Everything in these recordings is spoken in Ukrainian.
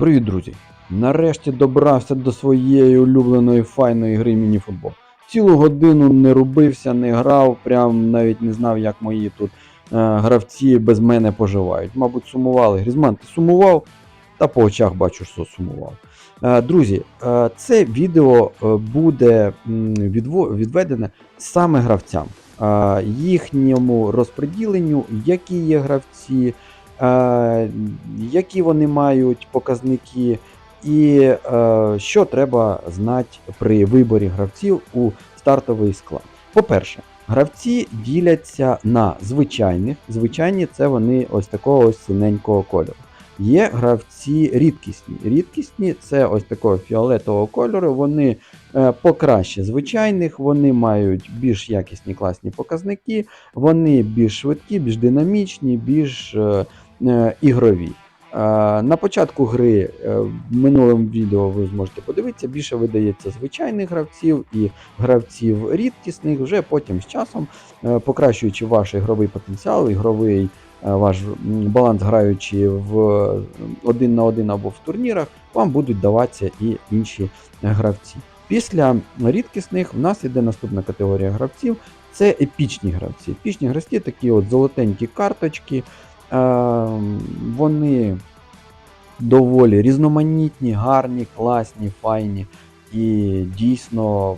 Привіт, друзі! Нарешті добрався до своєї улюбленої файної гри мініфутбол. Цілу годину не рубився, не грав, прям навіть не знав, як мої тут е, гравці без мене поживають. Мабуть, сумували. Грізман, ти сумував? Та по очах бачу, що сумував. Е, друзі, е, це відео е, буде відведене саме гравцям, е, їхньому розподіленню, які є гравці, які вони мають показники, і е, що треба знати при виборі гравців у стартовий склад. По-перше, гравці діляться на звичайних. Звичайні це вони ось такого ось синенького кольору. Є гравці рідкісні. Рідкісні це ось такого фіолетового кольору. Вони е, покраще звичайних, вони мають більш якісні класні показники, вони більш швидкі, більш динамічні, більш е, е, ігрові. Е, На початку гри е, в минулому відео ви зможете подивитися, більше видається звичайних гравців і гравців рідкісних, вже потім з часом, е, покращуючи ваш ігровий потенціал, ігровий е, ваш баланс граючи в е, один на один або в турнірах, вам будуть даватися і інші е, гравці. Після рідкісних в нас іде наступна категорія гравців. Це епічні гравці. Епічні гравці такі от золотенькі карточки. Е, вони доволі різноманітні, гарні, класні, файні і дійсно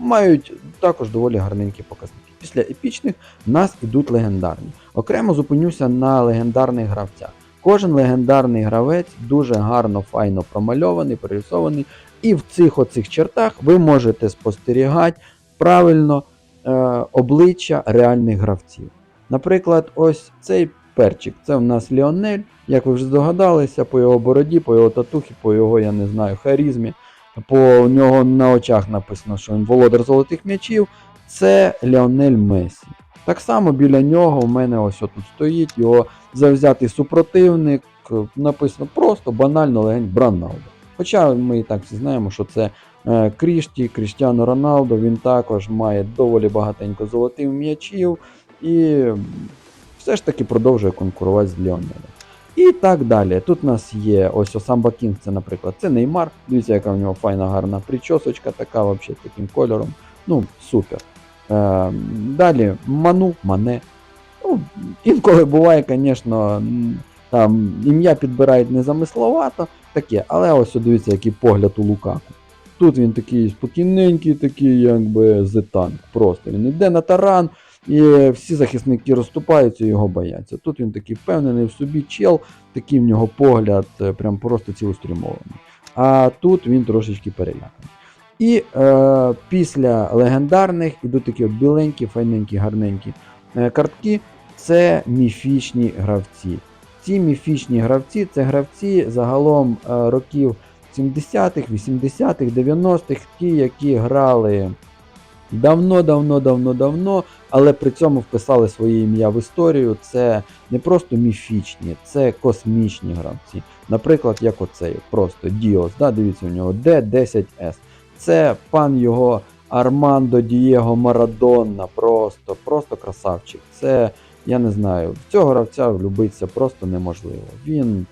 мають також доволі гарненькі показники. Після епічних в нас ідуть легендарні. Окремо зупинюся на легендарних гравцях. Кожен легендарний гравець дуже гарно, файно промальований, прорисований, і в цих оцих чертах ви можете спостерігати правильно е, обличчя реальних гравців. Наприклад, ось цей перчик, це в нас Ліонель, як ви вже здогадалися, по його бороді, по його татухі, по його, я не знаю, харізмі, по нього на очах написано, що він володар золотих м'ячів, це Ліонель Месі. Так само біля нього у мене ось отут стоїть його завзятий супротивник, написано просто банально легень Браналдо. Хоча ми і так всі знаємо, що це е, Крішті, Кріштіано Роналдо, він також має доволі багатенько золотих м'ячів і все ж таки продовжує конкурувати з Ліонелем. І так далі. Тут у нас є ось Осамба Кінг, це, наприклад, це Неймар. Дивіться, яка в нього файна гарна причосочка, така взагалі таким кольором. Ну, супер. Е, далі Ману, Мане. Ну, інколи буває, звісно, там ім'я підбирають незамисловато, таке, але ось дивіться, який погляд у Лукаку. Тут він такий спокійненький, такий, якби зетанк. Просто він йде на таран, і всі захисники розступаються його бояться. Тут він такий впевнений в собі чел, такий в нього погляд, е, прям просто цілеспрямований. А тут він трошечки переляканий. І е, після легендарних ідуть такі от біленькі, файненькі, гарненькі е, картки. Це міфічні гравці. Ці міфічні гравці це гравці загалом е, років 70-х, 80-х, 90-х, ті, які грали давно, давно, давно, давно, але при цьому вписали своє ім'я в історію. Це не просто міфічні, це космічні гравці. Наприклад, як оцей, просто Діос, да, дивіться у нього D10S. Це пан його Армандо Дієго Марадонна, просто, просто красавчик. Це, я не знаю, в цього гравця влюбитися просто неможливо. Він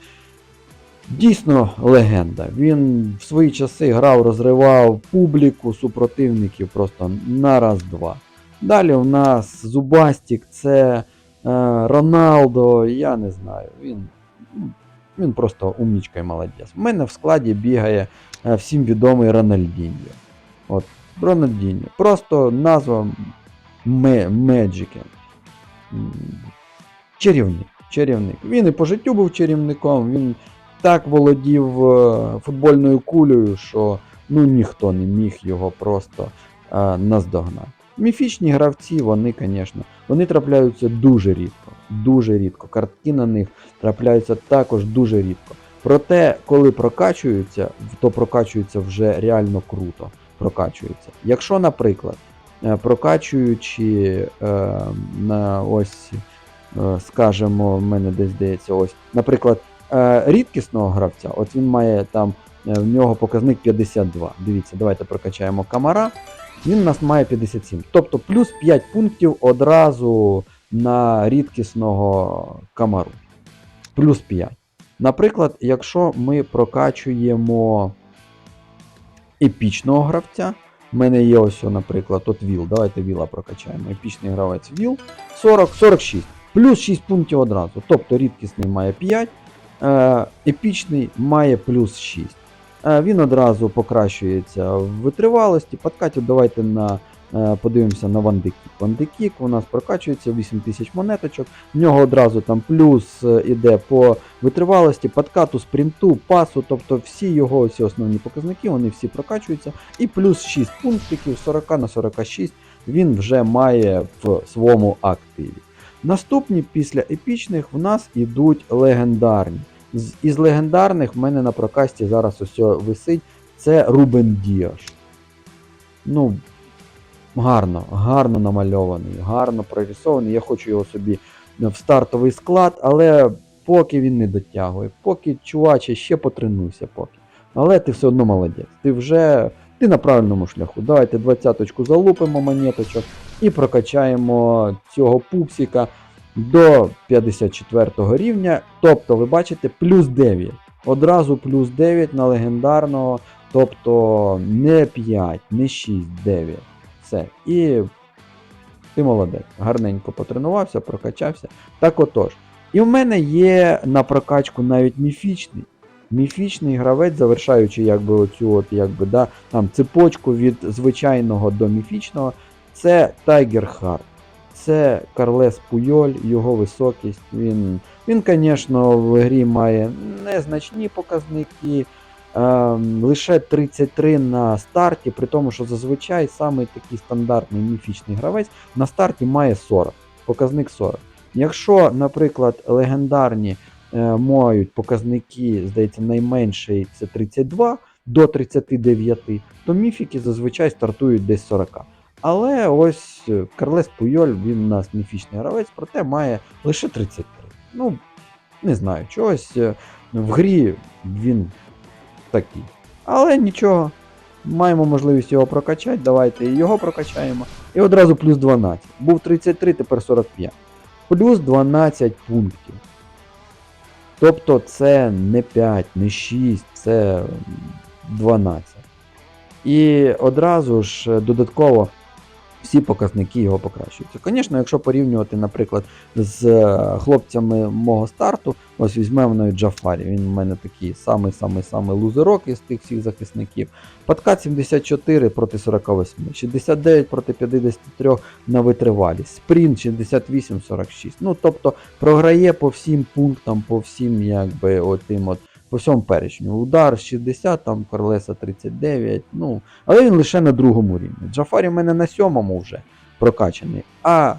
дійсно легенда. Він в свої часи грав, розривав публіку супротивників просто на раз-два. Далі у нас Зубастік, це е, Роналдо, я не знаю. Він, ну, він просто умнічка і молодець. У мене в складі бігає е, всім відомий Рональдіньо. От, Рональдіньо. Просто назва Ме- Меджики. Чарівник. Чарівник. Він і по життю був чарівником, він так володів е, футбольною кулею, що ну, ніхто не міг його просто е, наздогнати. Міфічні гравці, вони, звісно, вони трапляються дуже рідко. Дуже рідко. Картки на них трапляються також дуже рідко. Проте, коли прокачуються, то прокачуються вже реально круто. Прокачуються. Якщо, наприклад, е, прокачуючи е, на ось, е, скажімо, в мене десь здається, ось, наприклад, рідкісного гравця, от він має там, е, в нього показник 52. Дивіться, давайте прокачаємо камара. Він у нас має 57. Тобто плюс 5 пунктів одразу на рідкісного камару. Плюс 5. Наприклад, якщо ми прокачуємо епічного гравця, в мене є ось, наприклад, от Віл. Давайте Віла прокачаємо. Епічний гравець Віл 40-46. Плюс 6 пунктів одразу. Тобто рідкісний має 5, е, епічний має плюс 6. Е, Він одразу покращується в витривалості. Подкатів давайте на, е, подивимося на Вандекік. Вандекік у нас прокачується 8000 монеточок. В нього одразу там плюс е, іде по витривалості, подкату, спринту, пасу. Тобто всі його всі основні показники, вони всі прокачуються. І плюс 6 пунктиків 40 на 46 він вже має в своєму активі. Наступні після епічних в нас ідуть легендарні. Із легендарних в мене на прокасті зараз ось висить. Це Рубен Діаш. Ну, гарно, гарно намальований, гарно прорисований. Я хочу його собі в стартовий склад, але поки він не дотягує, поки чуваче ще потренуйся поки. Але ти все одно молодець. Ти вже ти на правильному шляху. Давайте двадцяточку залупимо монеточок і прокачаємо цього пупсика до 54 рівня. Тобто, ви бачите, плюс 9. Одразу плюс 9 на легендарного. Тобто не 5, не 6, 9. Все. І ти молодець. Гарненько потренувався, прокачався. Так отож. І в мене є на прокачку навіть міфічний. Міфічний гравець, завершаючи якби оцю от, якби, да, там, цепочку від звичайного до міфічного, це Тайгер Харт. Це Карлес Пуйоль, його високість. Він, він, звісно, в грі має незначні показники. Ем, лише 33 на старті, при тому, що зазвичай самий такий стандартний міфічний гравець на старті має 40. Показник 40. Якщо, наприклад, легендарні е, мають показники, здається, найменший це 32 до 39, то міфіки зазвичай стартують десь 40. Але ось е, Карлес Пуйоль, він у нас міфічний гравець, проте має лише 33. Ну, не знаю, чогось е, в грі він такий. Але нічого, маємо можливість його прокачати, давайте його прокачаємо. І одразу плюс 12. Був 33, тепер 45. Плюс 12 пунктів. Тобто це не 5, не 6, це 12. І одразу ж е, додатково всі показники його покращуються. Звісно, якщо порівнювати, наприклад, з е, хлопцями мого старту, ось візьмемо навіть Джафарі. Він у мене такий самий-самий-самий лузерок із тих всіх захисників. Подкат 74 проти 48, 69 проти 53 на витривалість, спринт 68-46. Ну, тобто програє по всім пунктам, по всім, якби, отим от. По всьому перечню. Удар 60, там Корлеса 39. Ну, але він лише на другому рівні. Джафарі в мене на сьомому вже прокачаний, а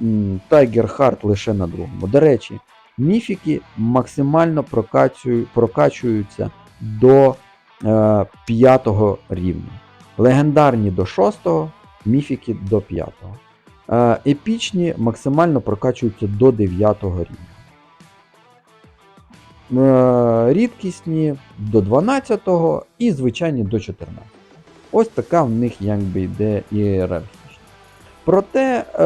м, Тайгер Харт лише на другому. До речі, міфіки максимально прокачую, прокачуються до е, п'ятого рівня. Легендарні до шостого, міфіки до п'ятого. Е, епічні максимально прокачуються до 9 рівня. Е, Рідкісні до 12-го і звичайні до 14. Ось така в них якби йде ієрархічність. Проте е,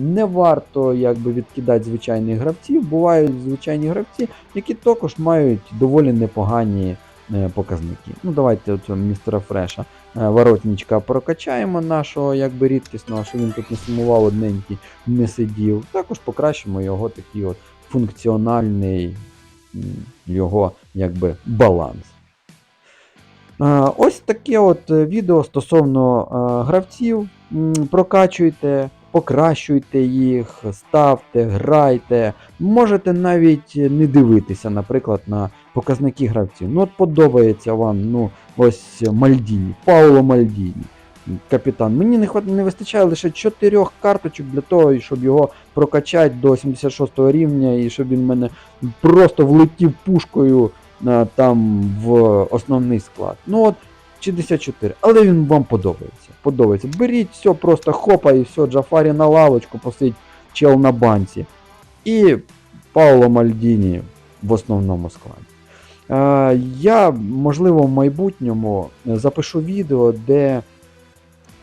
не варто якби, відкидати звичайних гравців. Бувають звичайні гравці, які також мають доволі непогані е, показники. Ну, Давайте оцього містера Фреша е, воротничка прокачаємо нашого якби, рідкісного, що він тут не сумував одненький, не сидів. Також покращимо його такий от функціональний його якби, баланс. Е, Ось таке от е, відео стосовно е, гравців. Прокачуйте, покращуйте їх, ставте, грайте. Можете навіть не дивитися, наприклад, на показники гравців. Ну, от подобається вам, ну, ось Мальдіні, Пауло Мальдіні. Капітан. Мені не, не вистачає лише 4 карточок для того, щоб його прокачати до 76 рівня, і щоб він мене просто влетів пушкою а, там в основний склад. Ну от 64. Але він вам подобається. Подобається. Беріть все, просто хопа і все, Джафарі на лавочку посидь, чел на банці. І Пауло Мальдіні в основному складі. Е, я, можливо, в майбутньому запишу відео, де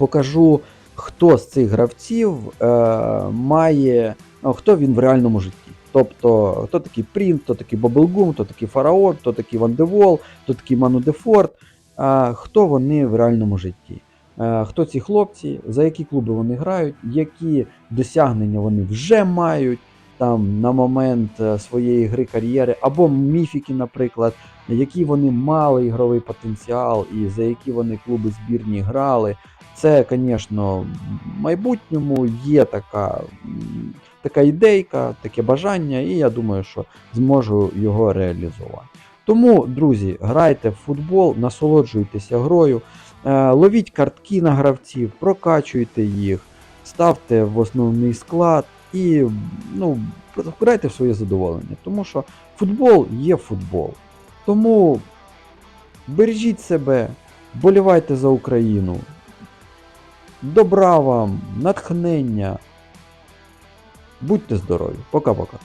покажу, хто з цих гравців е, має, ну, хто він в реальному житті. Тобто, хто такий Принт, хто такий Баблгум, хто такий Фараон, хто такий Ван Девол, хто такий Ману Дефорт, а, хто вони в реальному житті. Е, Хто ці хлопці, за які клуби вони грають, які досягнення вони вже мають там на момент е, своєї гри кар'єри, або міфіки, наприклад, який вони мали ігровий потенціал і за які вони клуби збірні грали. Це, звісно, в майбутньому є така, така ідейка, таке бажання, і я думаю, що зможу його реалізувати. Тому, друзі, грайте в футбол, насолоджуйтеся грою, е, ловіть картки на гравців, прокачуйте їх, ставте в основний склад і ну, грайте в своє задоволення. Тому що футбол є футбол. Тому бережіть себе, болівайте за Україну. Добра вам, натхнення. Будьте здорові. Пока-пока.